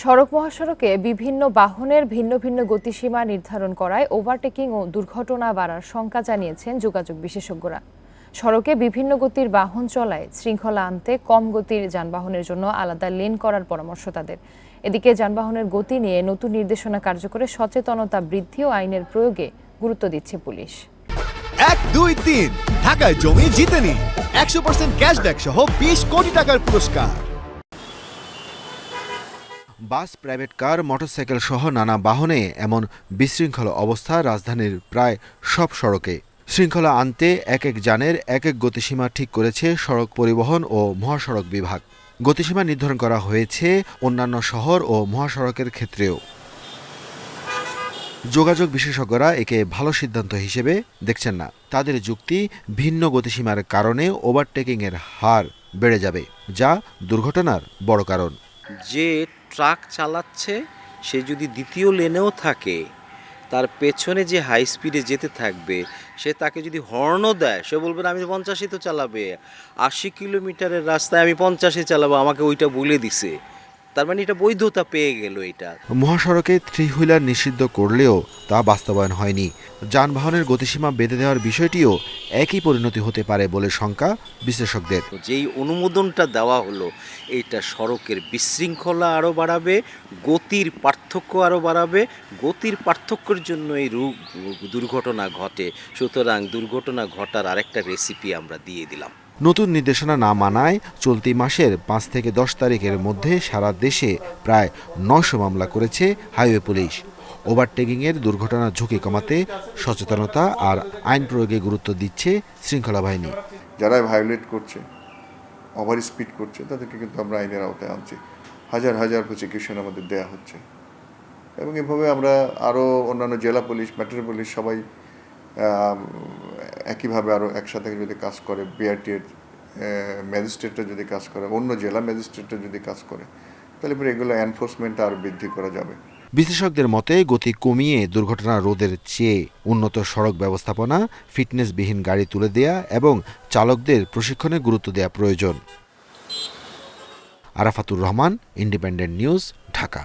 সড়ক মহাসড়কে বিভিন্ন বাহনের ভিন্ন ভিন্ন গতিসীমা নির্ধারণ করায় ওভারটেকিং ও দুর্ঘটনা বাড়ার শঙ্কা জানিয়েছেন যোগাযোগ বিশেষজ্ঞরা। সড়কে বিভিন্ন গতির বাহন চলায় শৃঙ্খলা আনতে কম গতির যানবাহনের জন্য আলাদা লেন করার পরামর্শ তাদের। এদিকে যানবাহনের গতি নিয়ে নতুন নির্দেশনা কার্যকরে সচেতনতা বৃদ্ধি ও আইনের প্রয়োগে গুরুত্ব দিচ্ছে পুলিশ। এক, দুই, তিন। ঢাকায় জমি জিতে নিন একশো পার্সেন্ট ক্যাশব্যাক সহ বিশ কোটি টাকার পুরস্কার। বাস, প্রাইভেট কার, মোটরসাইকেল সহ নানা বাহনে এমন বিশৃঙ্খল অবস্থা রাজধানীর প্রায় সব সড়কে। শৃঙ্খলা আনতে এক এক যানের এক এক গতিসীমা ঠিক করেছে সড়ক পরিবহন ও মহাসড়ক বিভাগ। গতিসীমা নির্ধারণ করা হয়েছে অন্যান্য শহর ও মহাসড়কের ক্ষেত্রেও। যোগাযোগ বিশেষজ্ঞরা একে ভালো সিদ্ধান্ত হিসেবে দেখছেন না। তাদের যুক্তি, ভিন্ন গতিসীমার কারণে ওভারটেকিংয়ের হার বেড়ে যাবে, যা দুর্ঘটনার বড় কারণ। যে ট্রাক চালাচ্ছে, সে যদি দ্বিতীয় লেনেও থাকে, তার পেছনে যে হাই স্পিডে যেতে থাকবে, সে তাকে যদি হর্নও দেয়, সে বলবে আমি পঞ্চাশে তো চালাবে। আশি কিলোমিটারের রাস্তায় আমি পঞ্চাশে চালাবো, আমাকে ওইটা বলে দিছে। তার মানে এটা বৈধতা পেয়ে গেল এটা। মহাসড়কে থ্রি হুইলার নিষিদ্ধ করলেও তা বাস্তবায়ন হয়নি। যানবাহনের গতিসীমা বেঁধে দেওয়ার বিষয়টিও একই পরিণতি হতে পারে বলে শঙ্কা বিশ্লেষকদের। যেই অনুমোদনটা দেওয়া হলো এইটা সড়কের বিশৃঙ্খলা আরও বাড়াবে গতির পার্থক্য আরও বাড়াবে গতির পার্থক্যের জন্য এই রূপ দুর্ঘটনা ঘটে। সুতরাং দুর্ঘটনা ঘটার আরেকটা রেসিপি আমরা দিয়ে দিলাম। নতুন নির্দেশনা না মানায় চলতি মাসের পাঁচ থেকে দশ তারিখের মধ্যে সারা দেশে প্রায় নয়শো মামলা করেছে হাইওয়ে পুলিশ। ওভারটেকিংয়ের দুর্ঘটনার ঝুঁকি কমাতে সচেতনতা আর আইন প্রয়োগে গুরুত্ব দিচ্ছে শৃঙ্খলা বাহিনী। যারা ভায়োলেট করছে ওভার স্পিড করছে, তাদেরকে কিন্তু আমরা আইনের আওতায় আনছি। হাজার হাজার প্রসিকিউশন আমাদের দেয়া হচ্ছে। এবং এভাবে আমরা আরও অন্যান্য জেলা পুলিশ মেট্রো পুলিশ সবাই একইভাবে আরও একসাথে যদি কাজ করে বিআরটির ম্যাজিস্ট্রেটরা যদি কাজ করে, অন্য জেলা ম্যাজিস্ট্রেটরা যদি কাজ করে, তাহলে পরে এগুলো এনফোর্সমেন্ট আরও বৃদ্ধি করা যাবে। বিশেষজ্ঞদের মতে, গতি কমিয়ে দুর্ঘটনা রোধের চেয়ে উন্নত সড়ক ব্যবস্থাপনা, ফিটনেসবিহীন গাড়ি তুলে দেয়া এবং চালকদের প্রশিক্ষণে গুরুত্ব দেওয়া প্রয়োজন। Arafatur Rahman independent news Dhaka.